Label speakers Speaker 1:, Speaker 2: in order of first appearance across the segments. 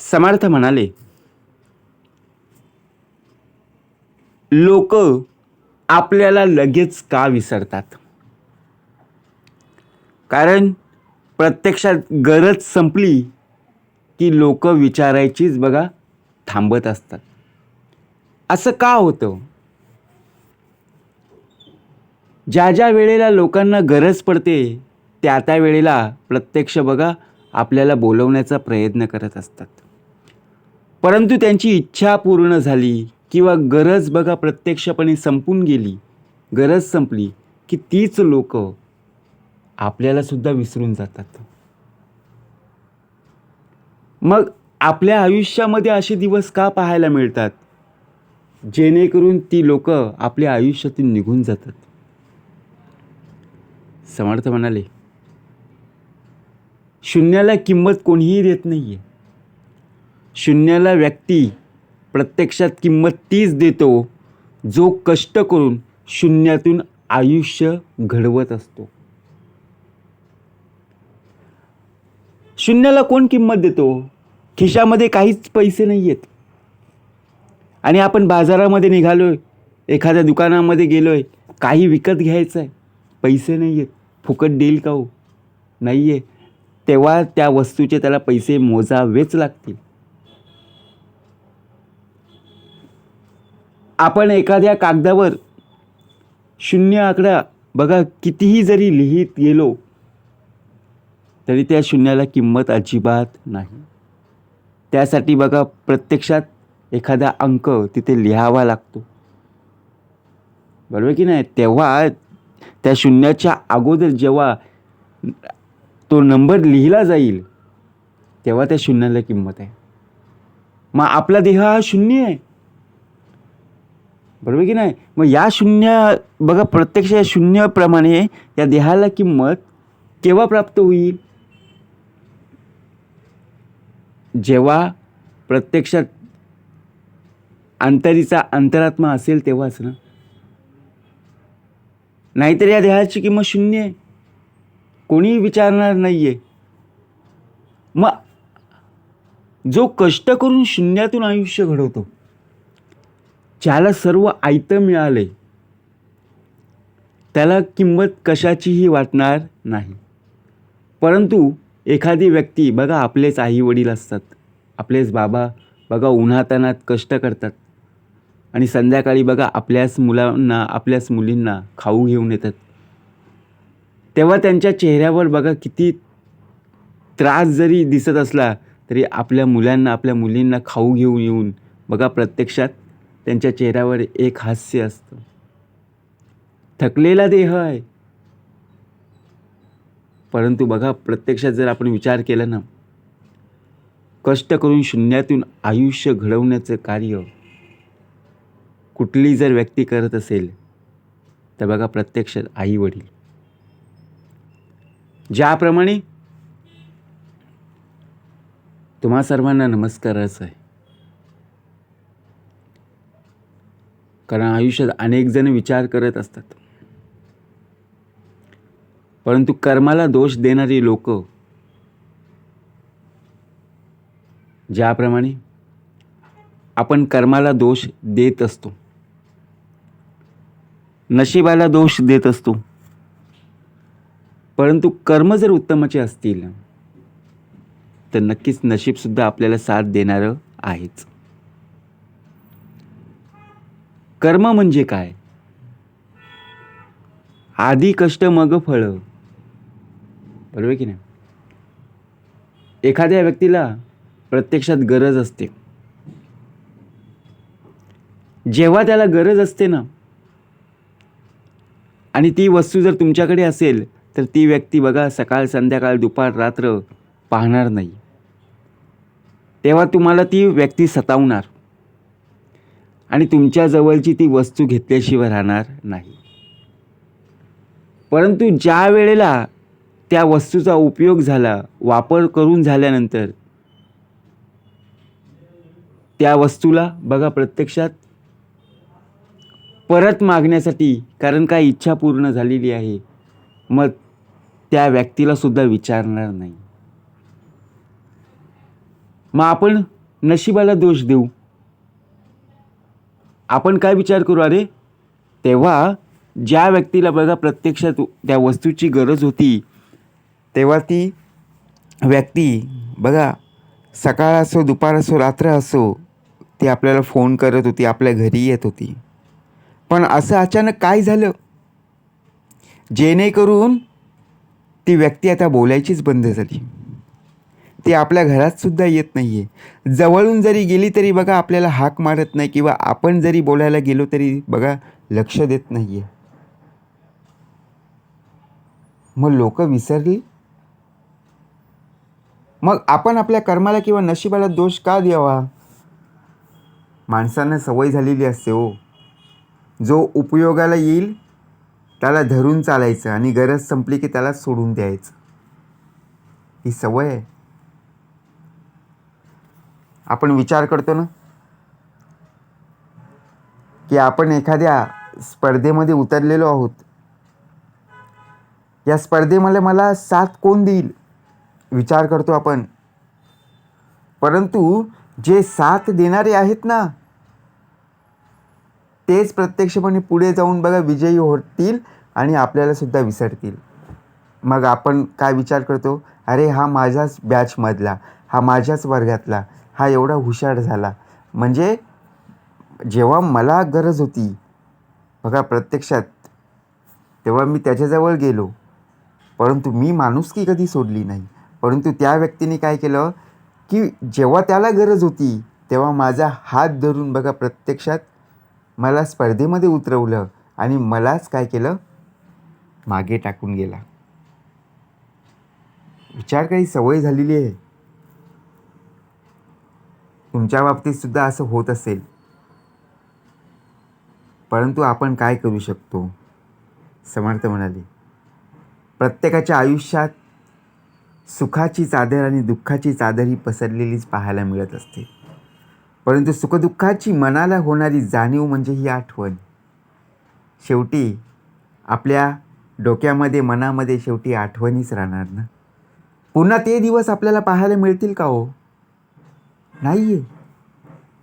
Speaker 1: समर्थ म्हणाले लोक आपल्याला लगेच का विसरतात? कारण प्रत्यक्षात गरज संपली की लोक विचारायचीच बघा थांबत असतात. असं का होतं? ज्या ज्या वेळेला लोकांना गरज पडते त्या त्या वेळेला प्रत्यक्ष बघा आपल्याला बोलवण्याचा प्रयत्न करत असतात. परंतु त्यांची इच्छा पूर्ण झाली किंवा गरज बघा प्रत्यक्षपणे संपून गेली. गरज संपली की तीच लोक आपल्याला सुद्धा विसरून जातात. मग आपल्या आयुष्यामध्ये असे दिवस का पाहायला मिळतात? जेणेकरून ती लोक आपल्या आयुष्यातून निघून जातात. समर्थ म्हणाले शून्याला किंमत कोणीही देत नाही आहे शून्याला व्यक्ती प्रत्यक्षात किंमत तीच देतो जो कष्ट करून शून्यातून आयुष्य घडवत असतो. शून्याला कोण किंमत देतो? खिशामध्ये काहीच पैसे नाही आहेत आणि आपण बाजारामध्ये निघालोय एखाद्या दुकानामध्ये गेलोय काही विकत घ्यायचं आहे पैसे नाही आहेत फुकट देईल का हो? नाही आहे तेव्हा त्या वस्तूचे त्याला पैसे मोजावेच लागतील. आपण एखाद्या कागदावर शून्य आकडा बघा कितीही जरी लिहित गेलो तरी त्या शून्याला किंमत अजिबात नाही. त्यासाठी बघा प्रत्यक्षात एखादा अंक तिथे लिहावा लागतो. बरोबर की नाही? तेव्हा त्या शून्याच्या अगोदर जेव्हा तो नंबर लिहिला जाईल तेव्हा त्या शून्याला किंमत आहे. मग आपला देह हा शून्य आहे. बरोबर की नाही? मग या शून्य बघा प्रत्यक्ष या शून्यप्रमाणे या देहाला किंमत केव्हा प्राप्त होईल? जेव्हा प्रत्यक्षात अंतरीचा अंतरात्मा असेल तेव्हाच ना? नाहीतर या देहाची किंमत शून्य आहे. कोणीही विचारणार नाही आहे मग जो कष्ट करून शून्यातून आयुष्य घडवतो ज्याला सर्व आयतं मिळाले त्याला किंमत कशाचीही वाटणार नाही. परंतु एखादी व्यक्ती बघा आपलेच आई वडील असतात. आपलेच बाबा बघा उन्हातानात कष्ट करतात. आणि संध्याकाळी बघा आपल्याच मुलांना आपल्याच मुलींना खाऊ घेऊन येतात. तेव्हा त्यांच्या चेहऱ्यावर बघा किती त्रास जरी दिसत असला तरी आपल्या मुलांना आपल्या मुलींना खाऊ घेऊन येऊन बघा प्रत्यक्षात त्यांच्या चेहऱ्यावर एक हास्य असतं. थकलेला देह आहे. परंतु बघा प्रत्यक्षात जर आपण विचार केला ना कष्ट करून शून्यातून आयुष्य घडवण्याचं कार्य कुठली जर व्यक्ती करत असेल तर बघा प्रत्यक्षात आई वडील ज्याप्रमाणे तुम्हा सर्वांना नमस्कारच आहे. कारण आयुष्यात अनेक जण विचार करत असतात. परंतु कर्माला दोष देणारी लोक ज्याप्रमाणे आपण कर्माला दोष देत असतो नशिबाला दोष देत असतो परंतु कर्म जर उत्तमाचे असतील तर नक्कीच नशीबसुद्धा आपल्याला साथ देणारं आहेच. कर्म म्हणजे काय? आधी कष्ट मग फळ. बरोबर की नाही? एखाद्या व्यक्तीला प्रत्यक्षात गरज असते. जेव्हा त्याला गरज असते ना आणि ती वस्तू जर तुमच्याकडे असेल तर ती व्यक्ती बघा सकाळ संध्याकाळ दुपार रात्र पाहणार नाही. तेव्हा तुम्हाला ती व्यक्ती सतावणार. आणि तुमच्या जवळची ती वस्तू घेतल्याशिवाय राहणार नाही. परंतु ज्या वेळेला त्या वस्तूचा उपयोग झाला वापर करून झाल्यानंतर त्या वस्तूला बघा प्रत्यक्षात परत मागण्यासाठी कारण काय इच्छा पूर्ण झालेली आहे मग त्या व्यक्तीला सुद्धा विचारणार नाही. मग आपण नशिबाला दोष देऊ. आपण काय विचार करू अरे तेव्हा ज्या व्यक्तीला बघा प्रत्यक्षात त्या वस्तूची गरज होती तेव्हा ती व्यक्ती बघा सकाळ असो दुपार असो रात्र असो ती आपल्याला फोन करत होती आपल्या घरी येत होती. पण असं अचानक काय झालं? जेणेकरून ती व्यक्ती आता बोलायचीच बंद झाली. ती आपल्या घरातसुद्धा येत नाही आहे जवळून जरी गेली तरी बघा आपल्याला हाक मारत नाही किंवा आपण जरी बोलायला गेलो तरी बघा लक्ष देत नाही आहे मग लोक विसरली? मग आपण आपल्या कर्माला किंवा नशिबाला दोष का द्यावा? माणसांना सवय झालेली असते हो. जो उपयोगाला येईल त्याला धरून चालायचं आणि गरज संपली की त्याला सोडून द्यायचं. ही सवय आहे. आपण विचार करतो ना? की आपण एखाद्या स्पर्धेमध्ये उतरलेलो आहोत. या स्पर्धेमध्ये मला साथ कोण देईल? विचार करतो आपण. परंतु जे साथ देणारे आहेत ना तेच प्रत्यक्षपणे पुढे जाऊन बघा विजयी होतील आणि आपल्याला सुद्धा विसरतील. मग आपण काय विचार करतो? अरे हा माझ्याच बॅचमधला हा माझ्याच वर्गातला हा एवढा हुशार झाला. म्हणजे जेव्हा मला गरज होती बघा प्रत्यक्षात तेव्हा मी त्याच्याजवळ गेलो. परंतु मी माणुसकी कधी सोडली नाही. परंतु त्या व्यक्तीने काय केलं की जेव्हा त्याला गरज होती तेव्हा माझा हात धरून बघा प्रत्यक्षात मला स्पर्धेमध्ये उतरवलं आणि मलाच काय केलं मागे टाकून गेला. विचार काही सवय झालेली आहे? तुमच्या बाबतीत सुद्धा असं होत असेल. परंतु आपण काय करू शकतो? समर्थ म्हणाले. प्रत्येकाच्या आयुष्यात सुखाची चादर आणि दुःखाची चादर ही पसरलेलीच पाहायला मिळत असते. परंतु सुखदुःखाची मनाला होणारी जाणीव म्हणजे ही आठवण. शेवटी आपल्या डोक्यामध्ये मनामध्ये शेवटी आठवणीच राहणार ना? पुन्हा ते दिवस आपल्याला पाहायला मिळतील का हो? नाही आहे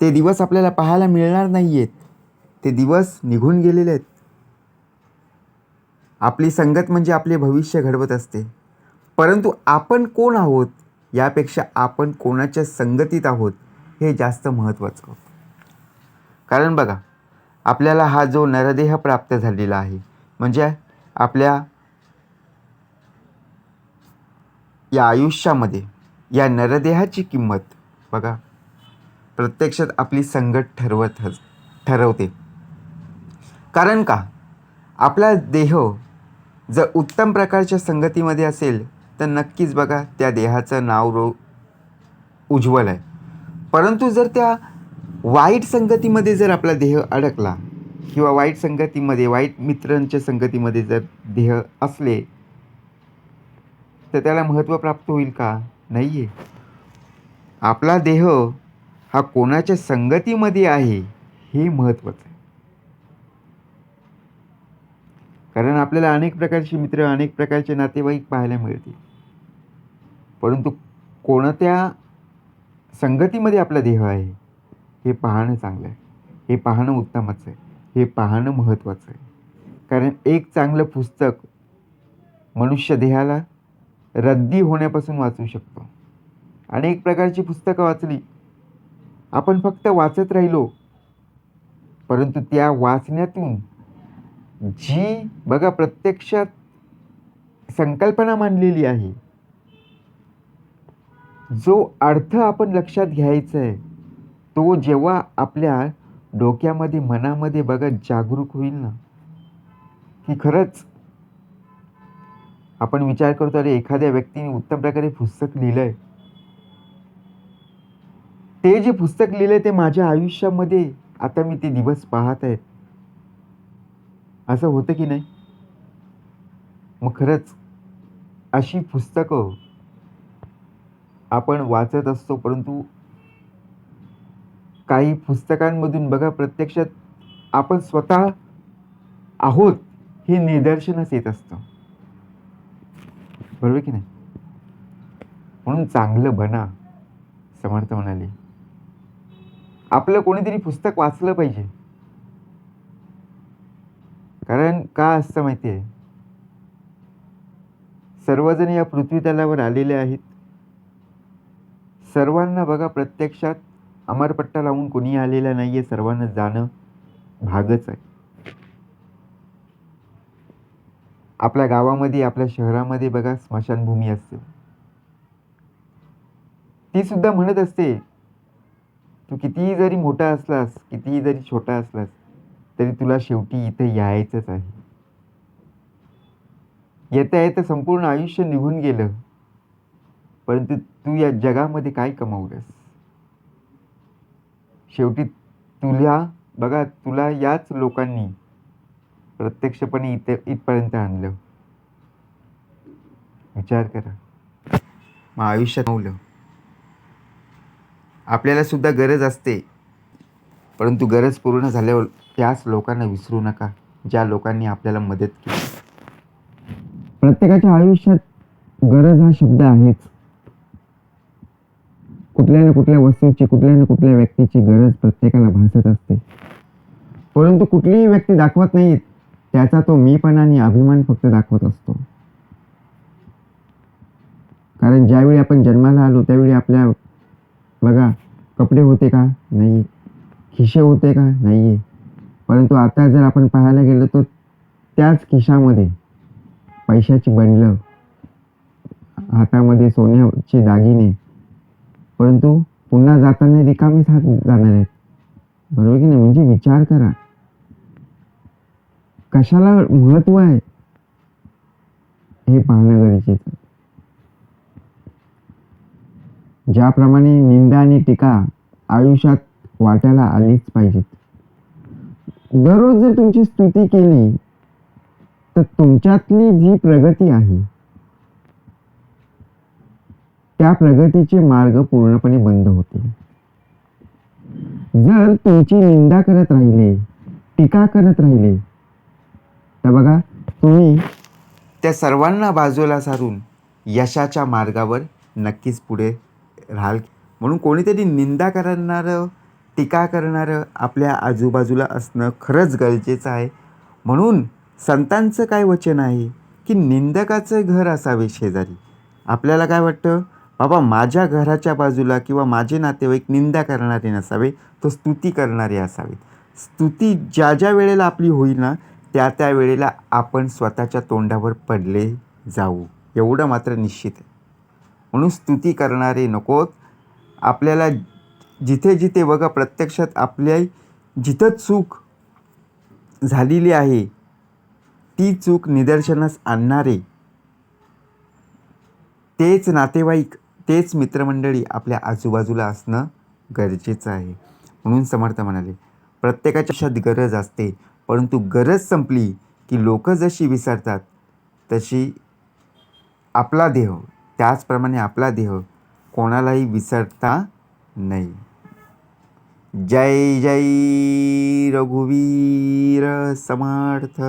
Speaker 1: ते दिवस आपल्याला पाहायला मिळणार नाही आहेत ते दिवस निघून गेलेले आहेत. आपली संगत म्हणजे आपले भविष्य घडवत असते. परंतु आपण कोण आहोत यापेक्षा आपण कोणाच्या संगतीत आहोत हे जास्त महत्त्वाचं होतं. कारण बघा आपल्याला हा जो नरदेह प्राप्त झालेला आहे म्हणजे आपल्या या आयुष्यामध्ये या नरदेहाची किंमत बघा. प्रत्यक्षात आपली संगत ठरवत ठरवते. कारण का? आपला देह जर उत्तम प्रकारच्या संगतीमध्ये असेल तर नक्कीच बघा त्या देहाचं नाव रो उज्ज्वल आहे. परंतु जर त्या वाईट संगतीमध्ये जर आपला देह अडकला किंवा वाईट संगतीमध्ये वाईट मित्रांच्या संगतीमध्ये जर देह असले तर त्याला महत्त्व प्राप्त होईल का? नाही आहे आपला देह हा कोणाच्या संगतीमध्ये आहे हे महत्त्वाचं आहे. कारण आपल्याला अनेक प्रकारचे मित्र अनेक प्रकारचे नातेवाईक पाहायला मिळतील. परंतु कोणत्या संगतीमध्ये आपला देह आहे हे पाहणं चांगलं आहे. हे पाहणं उत्तमच आहे. हे पाहणं महत्त्वाचं आहे. कारण एक चांगलं पुस्तक मनुष्य देहाला रद्दी होण्यापासून वाचू शकतो. अनेक प्रकारची पुस्तकं वाचली. आपण फक्त वाचत राहिलो. परंतु त्या वाचण्यातून जी बघा प्रत्यक्षात संकल्पना मांडलेली आहे जो अर्थ आपण लक्षात घ्यायचा आहे तो जेव्हा आपल्या डोक्यामध्ये मनामध्ये बघा जागरूक होईल ना की खरंच आपण विचार करतो अरे एखाद्या व्यक्तीने उत्तम प्रकारे पुस्तक लिहिलं आहे ते जे पुस्तक लिहिलं ते माझ्या आयुष्यामध्ये आता मी ते दिवस पाहत आहेत असं होतं की नाही? मग खरंच अशी पुस्तकं आपण वाचत असतो परंतु काही पुस्तकांमधून बघा प्रत्यक्षात आपण स्वतः आहोत हे निदर्शनच येत असतं. बरोबर की नाही? म्हणून चांगलं बना समर्थ म्हणाले. आपलं कोणीतरी पुस्तक वाचलं पाहिजे. कारण का असतं माहिती आहे सर्वजण या पृथ्वीतलावर आलेले आहेत. सर्वांना बघा प्रत्यक्षात अमरपट्टा लावून कोणी आलेला नाही आहे सर्वांना जाणं भागच आहे. आपल्या गावामध्ये आपल्या शहरामध्ये बघा स्मशानभूमी असते. ती सुद्धा म्हणत असते तू कितीही जरी मोठा असलास कितीही जरी छोटा असलास तरी तुला शेवटी इथे यायचंच आहे. येता येतं संपूर्ण आयुष्य निघून गेलं परंतु तू या जगामध्ये काय कमावलंस? शेवटी तुला बघा तुला याच लोकांनी प्रत्यक्षपणे इथे इथपर्यंत आणलं. विचार करा. मग आयुष्यात नवलं आपल्याला सुद्धा गरज असते. परंतु गरज पूर्ण झाल्यावर त्याच लोकांना विसरू नका ज्या लोकांनी आपल्याला मदत केली. प्रत्येकाच्या आयुष्यात गरज हा शब्द आहेच. कुठल्या ना कुठल्या वस्तूची कुठल्या ना कुठल्या व्यक्तीची गरज प्रत्येकाला भासत असते. परंतु कुठलीही व्यक्ती दाखवत नाहीत त्याचा तो मीपणा आणि अभिमान फक्त दाखवत असतो. कारण ज्यावेळी आपण जन्माला आलो त्यावेळी आपल्या बघा कपडे होते का? नाही. खिशे होते का? नाही आहे परंतु आता जर आपण पाहायला गेलो तर त्याच खिशामध्ये पैशाची बंडलं हातामध्ये सोन्याचे दागिने परंतु पुन्हा जाताना रिकामीच हात जाणार आहेत. बरोबर की नाही? म्हणजे विचार करा. कशाला महत्त्व आहे हे पाहणं गरजेचं ज्याप्रमाणे निंदा आणि टीका आयुष्यात वाट्याला आलीच पाहिजेत. दररोज जर तुमची स्तुती केली तर तुमच्यातली जी प्रगती आहे त्या प्रगतीचे मार्ग पूर्णपणे बंद होतील. जर तुमची निंदा करत राहिले टीका करत राहिले तर बघा तुम्ही त्या सर्वांना बाजूला सारून यशाच्या मार्गावर नक्कीच पुढे राहाल. म्हणून कोणीतरी निंदा करणारं टीका करणारं आपल्या आजूबाजूला असणं खरंच गरजेचं आहे. म्हणून संतांचं काय वचन आहे? की निंदकाचं घर असावे शेजारी. आपल्याला काय वाटतं? बाबा माझ्या घराच्या बाजूला किंवा माझे नातेवाईक निंदा करणारे नसावे तो स्तुती करणारे असावे स्तुती ज्या ज्या वेळेला आपली होईल ना त्या त्या वेळेला आपण स्वतःच्या तोंडावर पडले जाऊ. एवढं मात्र निश्चित आहे. म्हणून स्तुती करणारे नकोत. आपल्याला जिथे जिथे बघा प्रत्यक्षात आपल्या जिथं चूक झालेली आहे ती चूक निदर्शनास आणणारे तेच नातेवाईक तेच मित्रमंडळी आपल्या आजूबाजूला असणं गरजेचं आहे. म्हणून समर्थ म्हणाले प्रत्येकाच्या आयुष्यात गरज असते परंतु गरज संपली की लोक जशी विसरतात तशी आपला देह त्याचप्रमाणे आपला देह कोणालाही विसरता नाही. जय जय रघुवीर समर्थ.